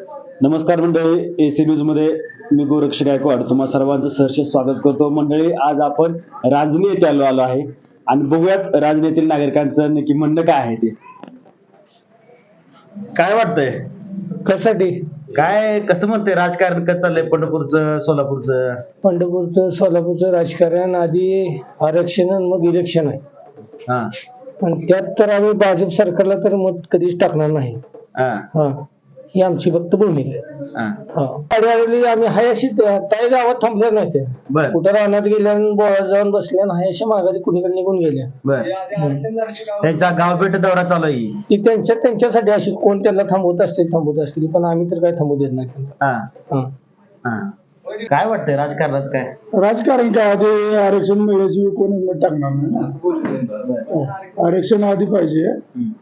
नमस्कार मंडळी एसी न्यूजमध्ये मी गोरक्ष गायकवाड. तुम्हा सर्वांचं सहर्ष स्वागत करतो. मंडळी आज आपण राजनी येथे आलो आलो आहे. आणि बघूयात राजनी येथील नागरिकांचं नक्की म्हणणं काय आहे ते. काय वाटतंय? कशासाठी? काय कसं म्हणते राजकारण कसं चाललंय पंढरपूरचं सोलापूरचं? पंढरपूरचं सोलापूरचं राजकारण आधी आरक्षण आणि मग इलेक्शन आहे. हा. आणि त्यात तर आम्ही भाजप सरकारला तर मत कधीच टाकणार नाही. हा. हा. ही आमची फक्त भूमिका आहे. हा. आम्ही हाय अशी ताई गावात थांबल्या नाही ते. बर. कुठं राहण्यात गेल्या आणि बोळात जाऊन बसल्या आणि हाय अशा माघारी कुणीकडे निघून गेल्या. बर. त्यांचा गावपेठ दौरा चालू आहे. ती त्यांच्या त्यांच्यासाठी अशी कोण त्यांना थांबवत असतील थांबवत असतील पण आम्ही तर काय थांबू देत नाही. हा. हा. हा. काय वाटतंय? राजकारणाचं काय? राजकारण काय? आधी आरक्षण मिळाल्याशिवाय कोणी मत टाकणार नाही ना? आरक्षण आधी पाहिजे.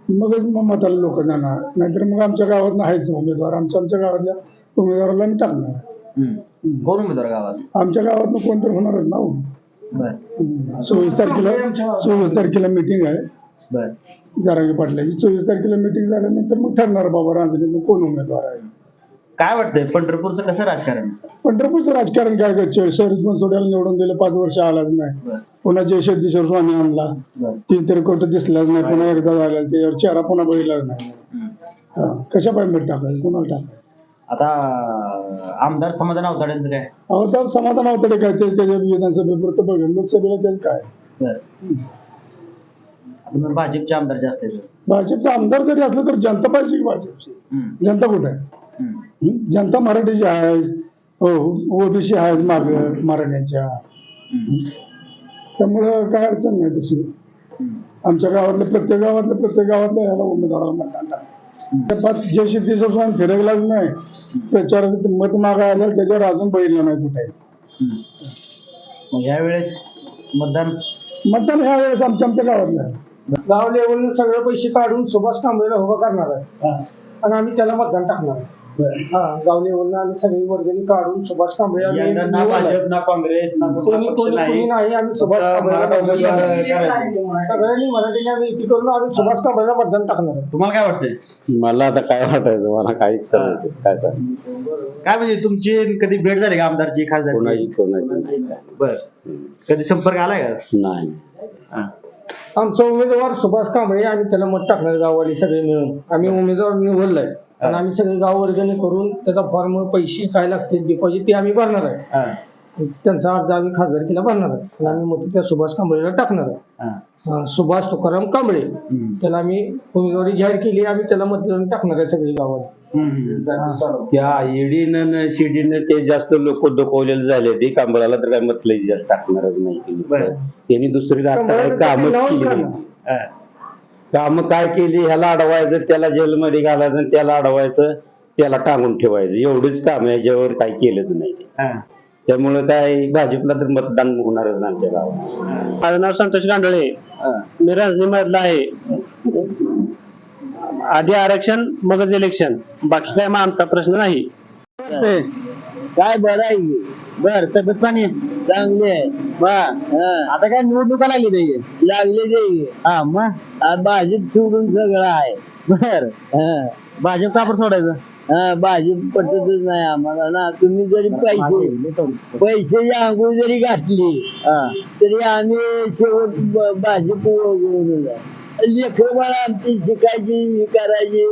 मगच मग मताला लोक जाणार. नाहीतर मग आमच्या गावात नाहीच उमेदवार. आमच्या आमच्या गावातल्या उमेदवाराला मी टाकणार. कोण उमेदवार गावात? आमच्या गावात कोण तर होणारच ना हो. बर. चोवीस तारखेला चोवीस तारखेला मिटिंग आहे. बर. जारांगी पाटलाची. चोवीस तारखेला मिटिंग झाल्यानंतर मग ठरणार बाबा राजनीतीत कोण उमेदवार आहे. काय वाटतंय? पंढरपूरचं कसं राजकारण? पंढरपूरचं राजकारण काय काय शहरीत पण सोड्याला निवडून दिलं पाच वर्ष आलाच नाही. पुन्हा जयशेश्वर स्वामी आणला बर. ती तर कुठं दिसलाच नाही पुन्हा एकदा झाला त्याच्यावर चेहरा पुन्हा बघितलाच नाही. हा. कशा पाय मीठ टाकायचं? कोणाला टाकायचं? आता आमदार समाधान अवताड्यांचं काय? अहो तर समाधान अवतडे काय? तेच त्याच्या विधानसभेपुरतं बघेल. लोकसभेला तेच काय? बर. आता मग भाजपचे आमदार जास्त आहेत. भाजपचा आमदार जरी असलं तर जनता पाहिजे की भाजपची? हम्म. जनता कुठे आहे? जनता मराठीची आहे हो ओबीसी आहे माग मराठ्यांच्या. त्यामुळं काय अडचण नाही तशी. आमच्या गावातल्या प्रत्येक गावातल्या प्रत्येक गावातल्या ह्याला उमेदवाराला मतदान जे सिद्धेश्वर स्वामी फिरकलाच नाही. प्रचार मत मागा आल्या त्याच्यावर अजून बघितलं नाही कुठे. हम्म. मग ह्या वेळेस मतदान? मतदान ह्या वेळेस आमच्या आमच्या गावातलं आहे. गाव लेवलनं सगळे पैसे काढून सुभाष कांबळेला उभा करणार आहे. आणि आम्ही त्याला मतदान टाकणार आहे. हा गाव लेवलनं आम्ही सगळी वर्गणी काढून सुभाष कांबळे आम्ही ना निवडलं. भाजप ना काँग्रेस ना कुठला कोणी पक्ष कोणी कोणी नाही नाही आम्ही सुभाष फक्त कांबळेला मतदान महाराष्ट्राची टाकणार. आहे. करायची. सगळ्यांनी मराठीने आम्ही एकी करून आम्ही सुभाष कांबळेला मतदान टाकणार आहे. तुम्हाला काय वाटतंय? मला आता काय वाटायचं? मला काहीच समजायचं काय सांग काय म्हणजे तुमची कधी भेट झाली का आमदारची कोणाची खासदारची? कोणाची नाही. काय. बर. कधी संपर्क आलाय का? नाही. हा. आमचा उमेदवार सुभाष कांबळे आम्ही त्याला मत टाकणार गाववाली सगळे मिळून. आम्ही उमेदवार निवडलाय. आणि आम्ही सगळे गाव वर्गणी करून त्याचा फॉर्म पैसे काय लागतील डिपॉझिट ते आम्ही भरणार आहे हा. त्यांचा अर्ज आम्ही खासदारकीला भरणार आहे आणि आम्ही मग त्या सुभाष कांबळेला टाकणार आहे हा. अं, सुभाष तुकाराम कांबळे. त्याला आम्ही उमेदवारी जाहीर केली आम्ही त्याला मतदान टाकणार आहे सगळी गावात. त्या ईडीनं शिडीनं ते जास्त लोक डोकवलेले झाले ते कांबळाला तर काय म्हटलं जास्त टाकणारच नाही ते. त्यांनी दुसरी कांबळाला कामच नावच केली. नाही. काम काय केली? ह्याला अडवायचं त्याला जेलमध्ये घालायचं आणि त्याला अडवायचं त्याला टांगून ठेवायचं. एवढीच काम याच्यावर काही केलंच नाही. हा. त्यामुळे काय भाजपला तर मतदान होणारच नाही आमच्या गावात. माझं नाव संतोष गांडळे. हा. मी राजनी मधला आहे. आधी आरक्षण मगच इलेक्शन बाकी काय मग आमचा प्रश्न नाही. काय बरं आहे? बर तब्येत पाणी चांगली आहे? आता काय निवडणुका लागली ते. लागले ते. हा मग? आज भाजप सोडून सगळं आहे. बर. भाजप का सोडायचं? हा भाजप पटतच नाही आम्हाला ना. तुम्ही जरी पैसे पैसे आंघोळ जरी घातली तरी आम्ही शेवट भाजप लेकर बाळा आमची शिकायची हे करायची.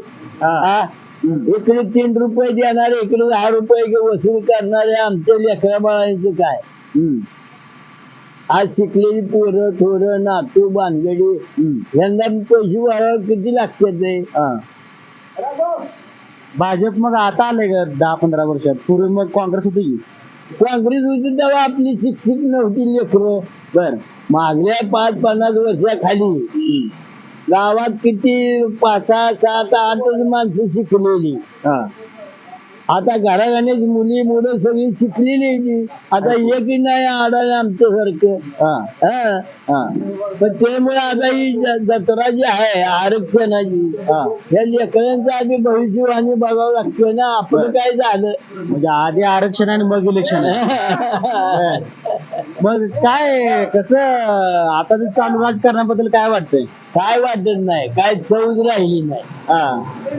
हा. इकडे तीन रुपये देणार इकडे दहा रुपये वसूल करणारे आमच्या लेकरा बाळांचं काय? आज शिकलेली पोरं ठोरं नातू बानगडी यांना पैसे वाढवा किती लागतात ते? भाजप मग आता आले का दहा पंधरा वर्षात? पूर्वी मग काँग्रेस होती की? काँग्रेस होती तेव्हा आपली शिक्षित नव्हती लेकरं. बर. मागल्या पाच पन्नास वर्षाखाली गावात किती पाच सहा सात आठच माणसं शिकलेली. आता घराघराण्याची मुली मुलं सगळी शिकलेली ती. आता एकही नाही आडाय आमच्या सारखं पण त्यामुळे आता ही ज- जत्रा जी आहे आरक्षणाची या लेकरांच्या आधी भविष्यवाणी बघावं लागते ना. आपलं काय झालं? म्हणजे आधी आरक्षण आणि मग इलेक्शन मग काय कसं आता ते चालू राजकारणाबद्दल काय वाटतंय? काय वाटत नाही. काय चौज राहिली नाही. हा.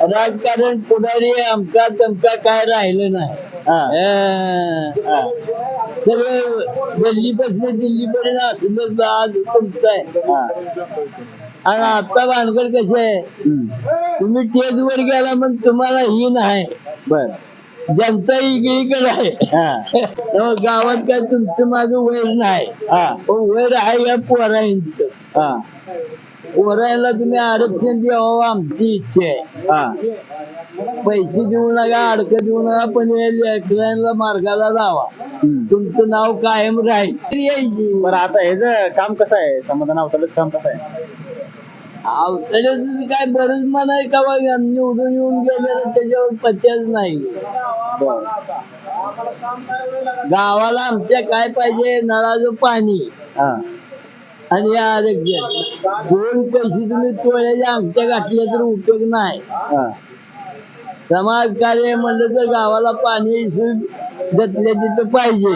राजकारण पुढारी आमका तमका काय राहिलं नाही. हा. अं, सगळं दिल्लीपासून दिल्लीपर्यंत असलं आज तुमचं आहे. हा. आणि आता भानगड कसे आहे? हम्म. तुम्ही टेजवर गेला मग तुम्हाला ही नाही. बर. जनता इकडे आहे. हा. गावात काय तुमचं माझं वैर नाही. हा. पण वैर आहे या पोरांचं. हा. पोरायला तुम्ही आरक्षण द्यावं आमची इच्छा आहे. हा. पैसे देऊ नका अडकं देऊ नका पण या लेकरांना मार्गाला लावा. हम्म. तुमचं नाव कायम राहील. यायची. बरं आता हे काम कसं आहे? समाधान अवतारच काम कसं आहे? अवतड्याचं काय बरंच म्हणाय का बा? निवडून येऊन गेलेलं त्याच्यावर पत्त्याच नाही. गावाला आमच्या काय पाहिजे? नळाचं पाणी. हा. आणि हे आरक्षण दोन पैसे तुम्ही तोळ्याच्या आमच्या घातले तर उपयोग नाही. हा. समाज कार्य म्हणलं तर गावाला पाणी जतल्या तिथं पाहिजे.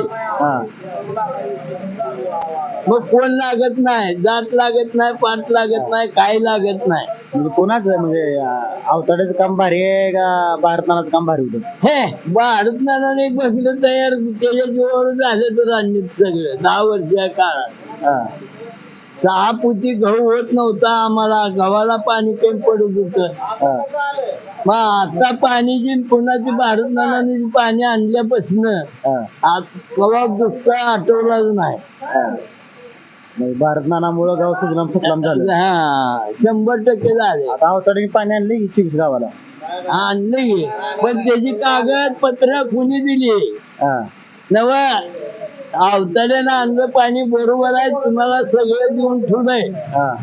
मग कोण लागत नाही? जात लागत नाही पाठ लागत नाही काय लागत नाही. म्हणजे कोणाचं? म्हणजे अवताड्याचं काम भारी आहे का भारतनानाचं काम भारी होतं? हे भारत नानाने बघलं तयार त्याच्या जीवावर झालं तर रणनीत सगळं. दहा वर्षा काळात. हा. सहा पुती गहू होत नव्हता आम्हाला गव्हाला पाणी कमी पडत होत. हा. मग आता पाणीची पुन्हाची भारत नानाने पाणी आणल्यापासून हा. कवा दुष्काळ आठवलाच नाही. म्हणजे भारतनानामुळं गाव सुजलाम सुफलाम झालं. हा शंभर टक्के झाले. आता पाणी आणले की चिंच गावाला. आणले. पण त्याची कागदपत्र कुणी दिली? हा. नव अवताड्यानं आणलं पाणी बरोबर आहे तुम्हाला सगळं देऊन ठेवलंय हा.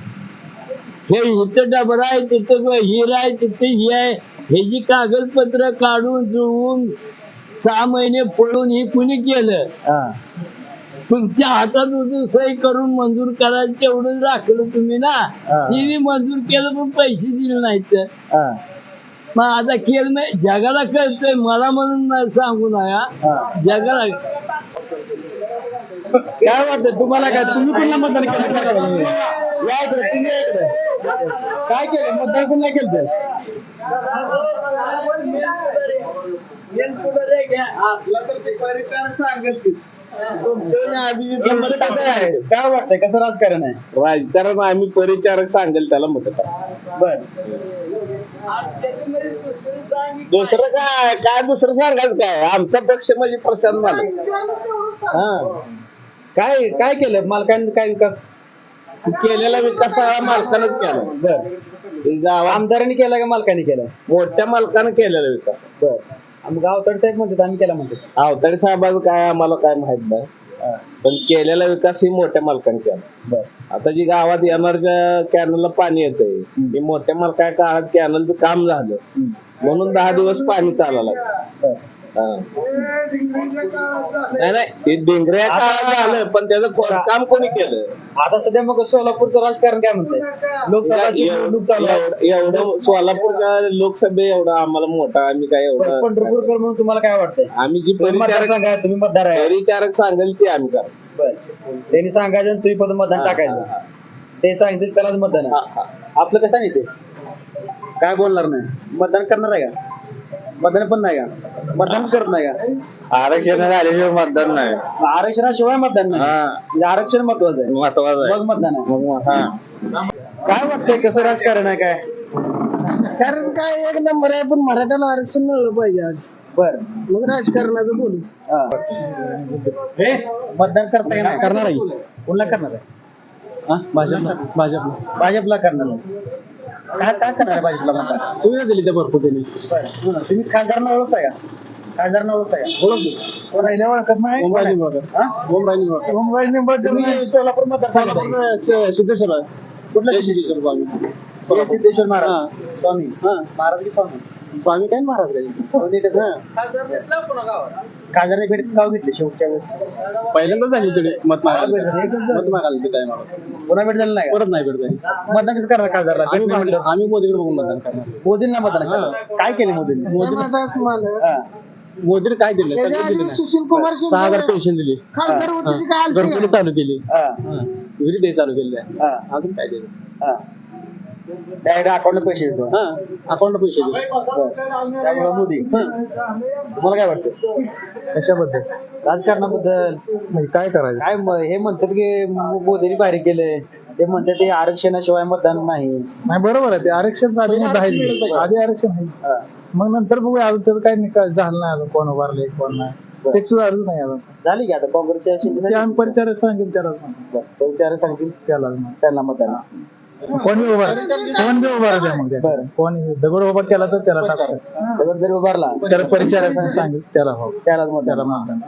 हे इथं डबरा आहे तिथं हिर आहे तिथे ही आहे. हे जी कागदपत्र काढून जुळवून सहा महिने पळून ही कुणी केलं? हा. तुमच्या हातात होतं सही करून मंजूर करायचं तेवढं राखलं तुम्ही ना. ती बी मंजूर केलं पण पैसे दिले नाहीत. हा. मग आता केलं नाही. जगाला कळतंय मला म्हणून सांगू नका. जगाला काय वाटतं तुम्हाला काय तुम्ही कोणाला मतदान केलं? या इकडे तुम्ही या इकडे. काय केलं? मतदान कोणाला केलं काय वाटतंय? कसं राजकारण आहे? राजकारण आम्ही परिचारक सांगेल त्याला मत बर. दुसरं काय? काय दुसरं सांगायचं काय? आमचा पक्ष म्हणजे प्रशांत मालक हा. काय काय केलं मालकांनी काय विकास? केलेला विकास हा मालकानंच केला बर. आमदारांनी केला का मालकांनी केला? मोठ्या मालकानं केलेला विकास. बर. मग गावतड साहेब म्हणतात आम्ही केला म्हणतो आवताडे साहेबाचं काय आम्हाला काय माहीत नाही. पण केलेला विकास ही मोठ्या मालकाने केला. आता जी गावात येणारच्या कॅनलला पाणी येतंय हे मोठ्या मालका काळात कॅनलचं काम झालं. म्हणून दहा दिवस पाणी चालायला लागलं. नाही नाही ते डेंगऱ्या काळात झालं पण त्याचं खोदकाम कोणी केलं? आता सध्या मग सोलापूरचं राजकारण काय म्हणतंय? लोकसभाची निवडणूक चालू आहे एवढं एवढं सोलापूरच्या लोकसभे एवढं आम्हाला मोठा आम्ही काय एवढं पंढरपूरकर म्हणून तुम्हाला काय वाटतंय? आम्ही जी तुम्ही मतदार परिचारक सांगा तुम्ही मतदार आहे. परिचारक सांगेल ते आम्ही करा बर. त्यांनी सांगायचं आणि तुम्ही पण मतदान टाकायचं. ते सांगितलं त्यालाच मतदान आहे. हा, आपलं कसं नाही ते? काय बोलणार नाही. मतदान करणार आहे का? मतदान पण नाही का? मतदान करत नाही का? आरक्षण झाल्याशिवाय मतदान नाही. आरक्षणाशिवाय मतदान नाही. हा. म्हणजे आरक्षण महत्वाचं आहे. महत्वाचं आहे. मग मतदान आहे. मग हा. काय वाटतंय? कसं राजकारण आहे काय? कारण काय एक नंबर आहे पण मराठ्याला आरक्षण मिळलं पाहिजे आज बर. मग राजकारणाचं बोलू. मतदान करता येणार. करणार आहे. कोणला करणार आहे? भाजपला. भाजपला. भाजपला करणार आहे. काय काय करणार भाजपला सुविधा दिली त्या भरपूर त्यांनी बरं. तुम्ही खासदारांना ओळखताय का? खासदारांना ओळखताय का? ओळखतो कोण आहे ओळखत नाही? ओमराजे आहे? निंबाळकर हा? ओमराजे निंबाळकर ओमराजे निंबाळकर तुम्ही सोलापूर मतदारसंघात आहे. सोलापूर सिद्धेश्वर कुठलं जय सिद्धेश्वर स्वामी. जय सिद्धेश्वर महाराज. हा. स्वामी. महाराज की स्वामी. स्वामी काय महाराज खासदार भेट गाव घेतले शेवटच्या वेळेस. पहिल्यांदा झाली तरी मत मत मागायला ते ला. पुन्हा भेट झालं नाही? परत नाही भेट झाली. मतदान कसं करणार खासदारला? आम्ही. आम्ही मोदीकडे बघून मतदान करणार. मोदींना मतदान करणार. काय केले मोदींनी? हा. मोदीने काय दिलं सगळं दिलं नाही. सुशील कुमार सहा हजार पेन्शन दिली. खासदार होते ते काय आलते? घरकुली चालू केली. हा. विहिरी ते चालू केली. आहे हा. अजून काय दिलं हा. डायरेक्ट अकाउंटला पैसे देतो. हा अकाउंटला पैसे दिले त्यामुळे मोदी. तुम्हाला काय वाटतं? कशाबद्दल? राजकारणाबद्दल. म्हणजे काय करायचं? काय म- हे म्हणतात की मोदींनी बाहेर केलंय. ते म्हणतात ते आरक्षणाशिवाय मतदान नाही. नाही बरोबर आहे. ते आरक्षण आधी मुद्दा आहे आधी आरक्षण आहे हा. मग नंतर बघूया अजून त्याचं काही निकाल झालं नाही अजून. कोण उभारले कोण नाही. फिक्स झालंच नाही अजून. झाली की आता? काँग्रेसच्या शिंदे ते आम्ही परिचारक सांगेल त्याला विचार सांगतील? त्याला त्यांना मतदान. कोणी उभा कोण बी उभा राहते मग त्या. बरं. कोणी दगड उभा केला तर त्याला टाकायचं दगड जरी उभारला त्याला परिचारक सांगेल त्याला हो मतदान त्याला मतदान